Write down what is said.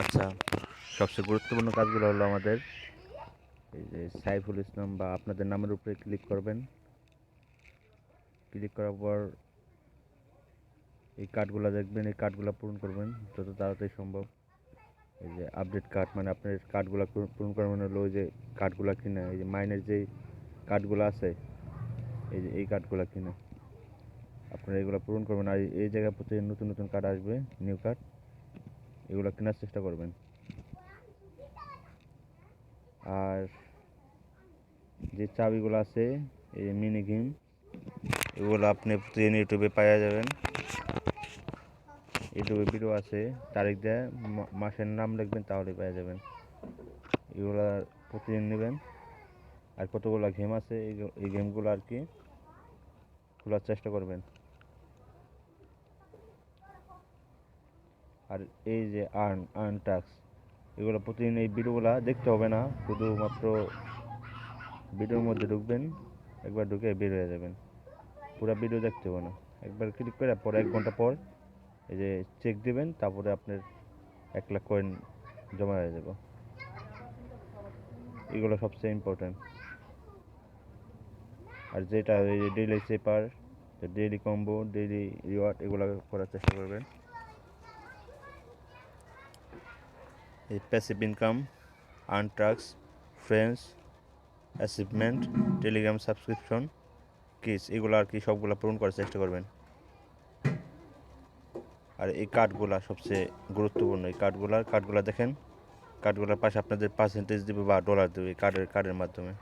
আচ্ছা সবচেয়ে গুরুত্বপূর্ণ কাজগুলো হলো আমাদের এই যে সাইফুল ইসলাম বা আপনাদের নামের উপরে ক্লিক করবেন। ক্লিক করার পর এই কার্ডগুলো দেখবেন, এই কার্ডগুলো পূরণ করবেন যত তাড়াতাড়ি সম্ভব। এই যে আপডেট কার্ড মানে আপনার কার্ডগুলো পূরণ করার মানে হলো ওই যে কার্ডগুলো কিনে, এই যে মাইনের যেই কার্ডগুলো আছে, এই যে এই কার্ডগুলো কিনে। আপনারা এগুলো পূরণ করবেন আর এই জায়গায় প্রতি নতুন নতুন কার্ড আসবে নিউ কার্ড এগুলো কেনার চেষ্টা করবেন। আর যে চাবিগুলো আছে, এই মিনি গেম এগুলো আপনি প্রতিদিন ইউটিউবে পাওয়া যাবেন। ইউটিউবে ভিডিও আছে, তারিখ দেয় মাসের নাম লিখবেন, তাহলে পাওয়া যাবেন। এগুলো প্রতিদিন নেবেন। আর কতগুলো গেম আছে, এই এই গেমগুলো আর কি, খোলার চেষ্টা করবেন। আর এই যে আর্ন আর্ন টাক্স এগুলো প্রতিদিন এই ভিডিওগুলো দেখতে হবে না, শুধুমাত্র ভিডিওর মধ্যে ঢুকবেন, একবার ঢুকে বের হয়ে যাবেন। পুরো ভিডিও দেখতে হবে না। একবার ক্লিক করে পরে এক ঘণ্টা পর এই যে চেক দিবেন, তারপরে আপনার এক লাখ কয়েন জমা হয়ে যাবে। এগুলো সবচেয়ে ইম্পর্টেন্ট আর যেটা যে daily cipher daily combo daily reward এগুলো করার চেষ্টা করবেন এই passive income earn tracks friends achievement Telegram subscription keys এগুলো আর কি সবগুলো পূরণ করার চেষ্টা করবেন। আর এই কার্ডগুলা সবচেয়ে গুরুত্বপূর্ণ, এই কার্ডগুলার কার্ডগুলা দেখেন কার্ডগুলোর পাশে আপনাদের পার্সেন্টেজ দেবে বা ডলার দেবে কার্ডের কার্ডের মাধ্যমে।